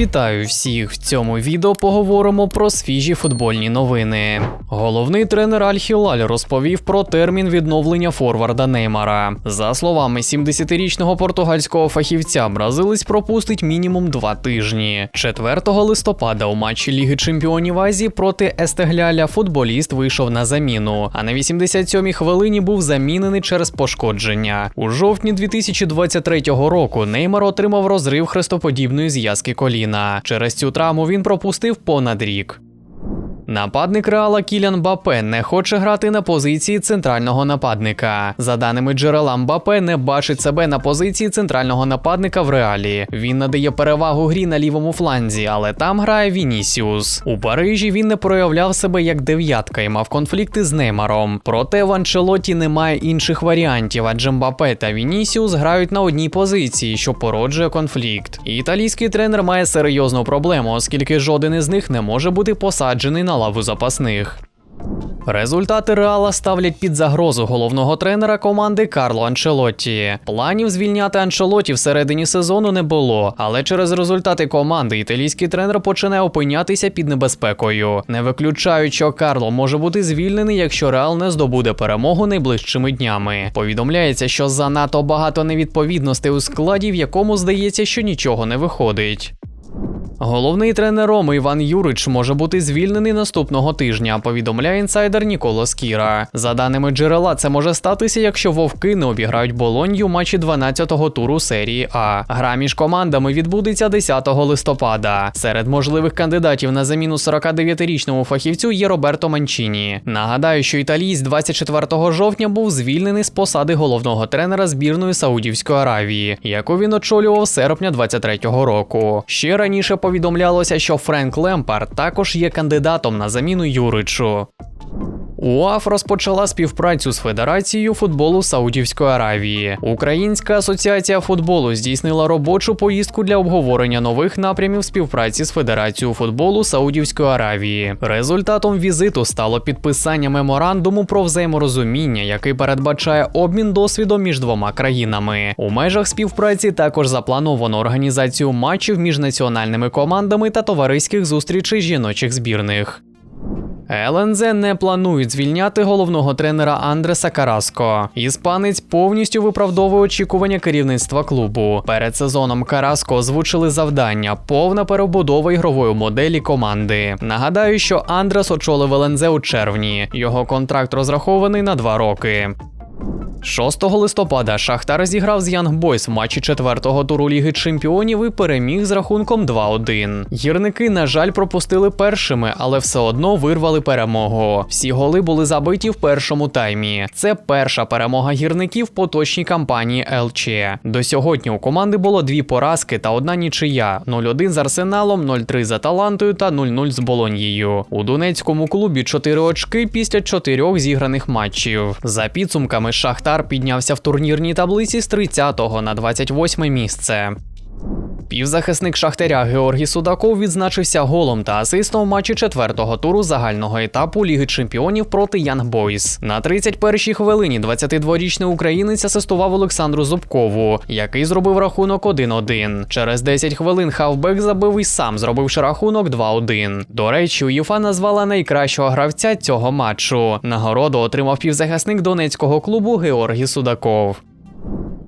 Вітаю всіх! В цьому відео поговоримо про свіжі футбольні новини. Головний тренер Аль-Хілаль розповів про термін відновлення форварда Неймара. За словами 70-річного португальського фахівця, бразилець пропустить мінімум два тижні. 4 листопада у матчі Ліги Чемпіонів Азії проти Естегляля футболіст вийшов на заміну, а на 87-й хвилині був замінений через пошкодження. У жовтні 2023 року Неймар отримав розрив хрестоподібної зв'язки коліна. Через цю травму він пропустив понад рік. Нападник Реала Кілян Бапе не хоче грати на позиції центрального нападника. За даними джерела, Мбапе не бачить себе на позиції центрального нападника в реалі. Він надає перевагу грі на лівому фланзі, але там грає Вінісіус. У Парижі він не проявляв себе як дев'ятка і мав конфлікти з Неймаром. Проте в Анчелоті немає інших варіантів, адже Мбапе та Вінісіус грають на одній позиції, що породжує конфлікт. Італійський тренер має серйозну проблему, оскільки жоден із них не може бути посаджений на лаву запасних. Результати Реала ставлять під загрозу головного тренера команди Карло Анчелотті. Планів звільняти Анчелотті всередині сезону не було, але через результати команди італійський тренер почне опинятися під небезпекою. Не виключають, що Карло може бути звільнений, якщо Реал не здобуде перемогу найближчими днями. Повідомляється, що занадто багато невідповідностей у складі, в якому здається, що нічого не виходить. Головний тренер Роми Іван Юрич може бути звільнений наступного тижня, повідомляє інсайдер Ніколо Скіра. За даними джерела, це може статися, якщо вовки не обіграють Болонью матчі 12-го туру серії А. Гра між командами відбудеться 10 листопада. Серед можливих кандидатів на заміну 49-річному фахівцю є Роберто Манчіні. Нагадаю, що італієць 24 жовтня був звільнений з посади головного тренера збірної Саудівської Аравії, яку він очолював серпня 23-го року. Ще раніше повідомлялося, що Френк Лемпард також є кандидатом на заміну Юричу. УАФ розпочала співпрацю з Федерацією футболу Саудівської Аравії. Українська асоціація футболу здійснила робочу поїздку для обговорення нових напрямів співпраці з Федерацією футболу Саудівської Аравії. Результатом візиту стало підписання меморандуму про взаєморозуміння, який передбачає обмін досвідом між двома країнами. У межах співпраці також заплановано організацію матчів між національними командами та товариських зустрічей жіночих збірних. ЛНЗ не планують звільняти головного тренера Андреса Караско. Іспанець повністю виправдовує очікування керівництва клубу. Перед сезоном Караско озвучили завдання, повна перебудова ігрової моделі команди. Нагадаю, що Андрес очолив ЛНЗ у червні. Його контракт розрахований на два роки. 6 листопада Шахтар зіграв з Янг Бойс в матчі четвертого туру Ліги Чемпіонів і переміг з рахунком 2-1. Гірники, на жаль, пропустили першими, але все одно вирвали перемогу. Всі голи були забиті в першому таймі. Це перша перемога гірників поточній кампанії ЛЧ. До сьогодні у команди було дві поразки та одна нічия: 0-1 з Арсеналом, 0-3 з Аталантою та 0-0 з Болоньєю. У Донецькому клубі 4 очки після чотирьох зіграних матчів. За підсумками Шахтар піднявся в турнірній таблиці з 30-го на 28 місце. Півзахисник Шахтаря Георгій Судаков відзначився голом та асистом в матчі четвертого туру загального етапу Ліги Чемпіонів проти Янг Бойс. На 31-й хвилині 22-річний українець асистував Олександру Зубкову, який зробив рахунок 1-1. Через 10 хвилин хавбек забив і сам зробивши рахунок 2-1. До речі, УЄФА назвала найкращого гравця цього матчу. Нагороду отримав півзахисник донецького клубу Георгій Судаков.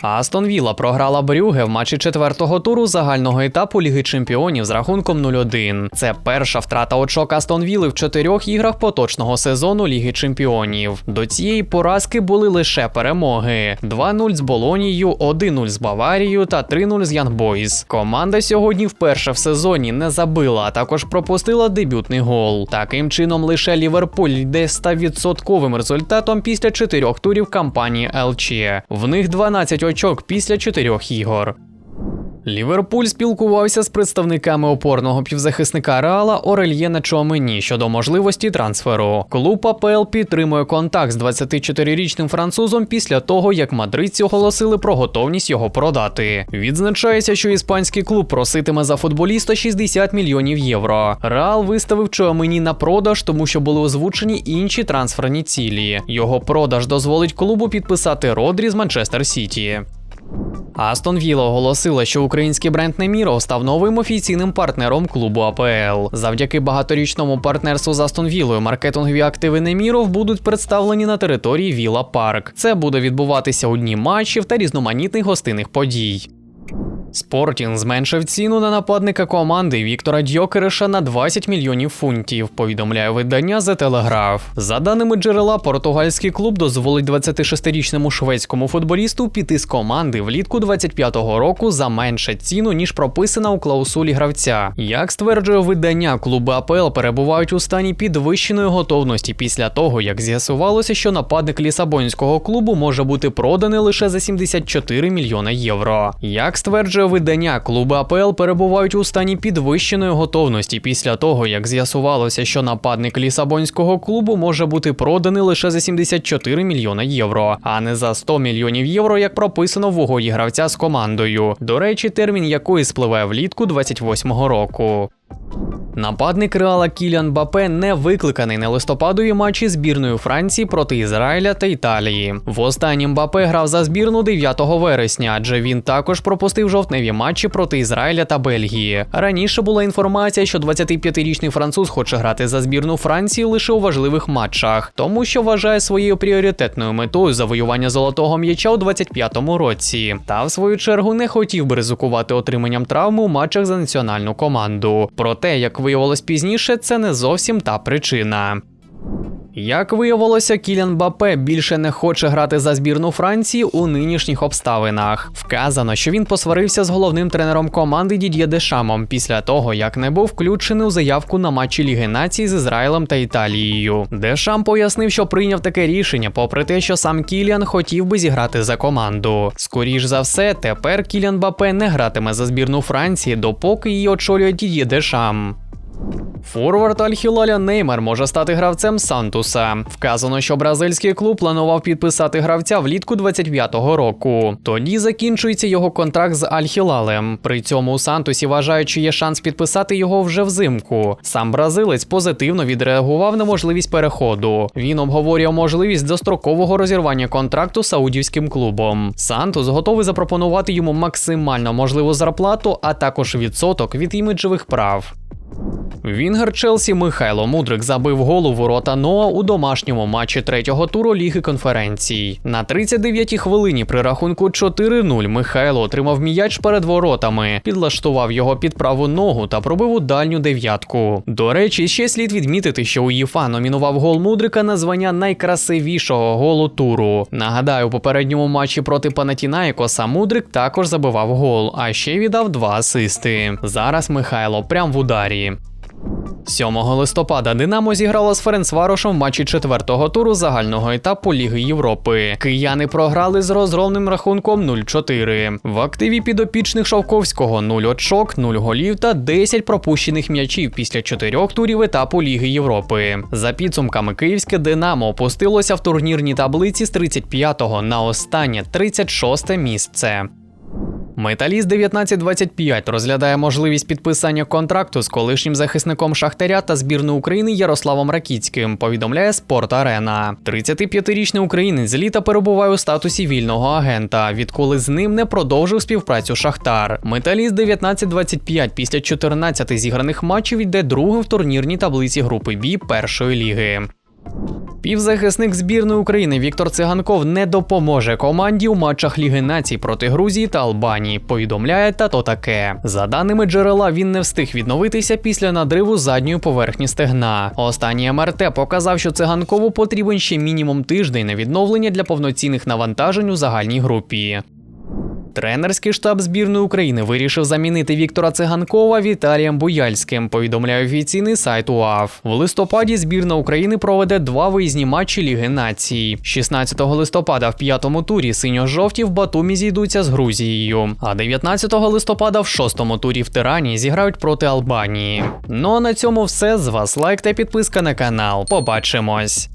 Астон Вілла програла Брюге в матчі четвертого туру загального етапу Ліги Чемпіонів з рахунком 0-1. Це перша втрата очок Астон Вілли в чотирьох іграх поточного сезону Ліги Чемпіонів. До цієї поразки були лише перемоги: 2-0 з Болонією, 1-0 з Баварією та 3-0 з Янбойс. Команда сьогодні вперше в сезоні не забила, а також пропустила дебютний гол. Таким чином, лише Ліверпуль йде 100% результатом після чотирьох турів кампанії ЛЧ. В них 12 очок після чотирьох ігор. Ліверпуль спілкувався з представниками опорного півзахисника Реала Орельєна Чуамені щодо можливості трансферу. Клуб АПЛ підтримує контакт з 24-річним французом після того, як мадридці оголосили про готовність його продати. Відзначається, що іспанський клуб проситиме за футболіста 60 мільйонів євро. Реал виставив Чуамені на продаж, тому що були озвучені інші трансферні цілі. Його продаж дозволить клубу підписати Родрі з Манчестер Сіті. Астон Вілла оголосила, що український бренд Неміро став новим офіційним партнером клубу АПЛ. Завдяки багаторічному партнерству з Астон Віллою маркетингові активи Неміров будуть представлені на території Віла Парк. Це буде відбуватися у дні матчів та різноманітних гостинних подій. Спортінг зменшив ціну на нападника команди Віктора Дьокереша на 20 мільйонів фунтів. Повідомляє видання The Telegraph. За даними джерела, португальський клуб дозволить 26-річному шведському футболісту піти з команди влітку 25-го року за менше ціну ніж прописана у клаусулі гравця. Як стверджує видання, клуби АПЛ перебувають у стані підвищеної готовності після того, як з'ясувалося, що нападник лісабонського клубу може бути проданий лише за 74 мільйона євро. Як стверджує видання, клубу АПЛ перебувають у стані підвищеної готовності після того, як з'ясувалося, що нападник лісабонського клубу може бути проданий лише за 74 мільйона євро, а не за 100 мільйонів євро, як прописано в угоді гравця з командою. До речі, термін якої спливає влітку 28-го року. Нападник Реала Кіліан Бапе не викликаний на листопадові матчі збірної Франції проти Ізраїля та Італії. В останнім Бапе грав за збірну 9 вересня, адже він також пропустив жовтневі матчі проти Ізраїля та Бельгії. Раніше була інформація, що 25-річний француз хоче грати за збірну Франції лише у важливих матчах, тому що вважає своєю пріоритетною метою завоювання золотого м'яча у 25-му році. Та в свою чергу не хотів би ризикувати отриманням травми у матчах за національну команду. Проте, як виявилось пізніше, це не зовсім та причина. Як виявилося, Кілян Бапе більше не хоче грати за збірну Франції у нинішніх обставинах. Вказано, що він посварився з головним тренером команди Дід'є Дешамом після того, як не був включений у заявку на матчі Ліги Націй з Ізраїлем та Італією. Дешам пояснив, що прийняв таке рішення, попри те, що сам Кіліан хотів би зіграти за команду. Скоріш за все, тепер Кілян Бапе не гратиме за збірну Франції, допоки її очолює Дід'є Дешам. Форвард Аль-Хілаля Неймар може стати гравцем Сантуса. Вказано, що бразильський клуб планував підписати гравця влітку 25-го року. Тоді закінчується його контракт з Аль-Хілалем. При цьому у Сантусі вважають, що є шанс підписати його вже взимку. Сам бразилець позитивно відреагував на можливість переходу. Він обговорює можливість дострокового розірвання контракту з саудівським клубом. Сантус готовий запропонувати йому максимально можливу зарплату, а також відсоток від іміджевих прав. Вінгер Челсі Михайло Мудрик забив гол у ворота Ноа у домашньому матчі третього туру Ліги конференцій. На 39-й хвилині при рахунку 4-0 Михайло отримав м'яч перед воротами, підлаштував його під праву ногу та пробив у дальню дев'ятку. До речі, ще слід відмітити, що УЄФА номінував гол Мудрика на звання найкрасивішого голу туру. Нагадаю, у попередньому матчі проти Панатінаїкоса Мудрик також забивав гол, а ще віддав два асисти. Зараз Михайло прям в ударі. 7 листопада Динамо зіграло з Ференцварошем в матчі четвертого туру загального етапу Ліги Європи. Кияни програли з розгромним рахунком 0-4. В активі підопічних Шовковського 0 очок, 0 голів та 10 пропущених м'ячів після чотирьох турів етапу Ліги Європи. За підсумками київське Динамо опустилося в турнірній таблиці з 35-го на останнє 36-те місце. Металіст 1925 розглядає можливість підписання контракту з колишнім захисником Шахтаря та збірної України Ярославом Ракіцьким. Повідомляє Спорт Арена. 35-річний українець з літа перебуває у статусі вільного агента, відколи з ним не продовжив співпрацю Шахтар. Металіст 1925 після 14 зіграних матчів йде другим в турнірній таблиці групи Бі першої ліги. Півзахисник збірної України Віктор Циганков не допоможе команді у матчах Ліги Націй проти Грузії та Албанії. Повідомляє тато таке. За даними джерела, він не встиг відновитися після надриву задньої поверхні стегна. Останній МРТ показав, що циганкову потрібен ще мінімум тиждень на відновлення для повноцінних навантажень у загальній групі. Тренерський штаб збірної України вирішив замінити Віктора Циганкова Віталієм Буяльським. Повідомляє офіційний сайт УАФ. В листопаді збірна України проведе два виїзні матчі Ліги Націй. 16 листопада в п'ятому турі синьо-жовті в Батумі зійдуться з Грузією. А 19 листопада в шостому турі в Тирані зіграють проти Албанії. Ну а на цьому все з вас лайк та підписка на канал. Побачимось.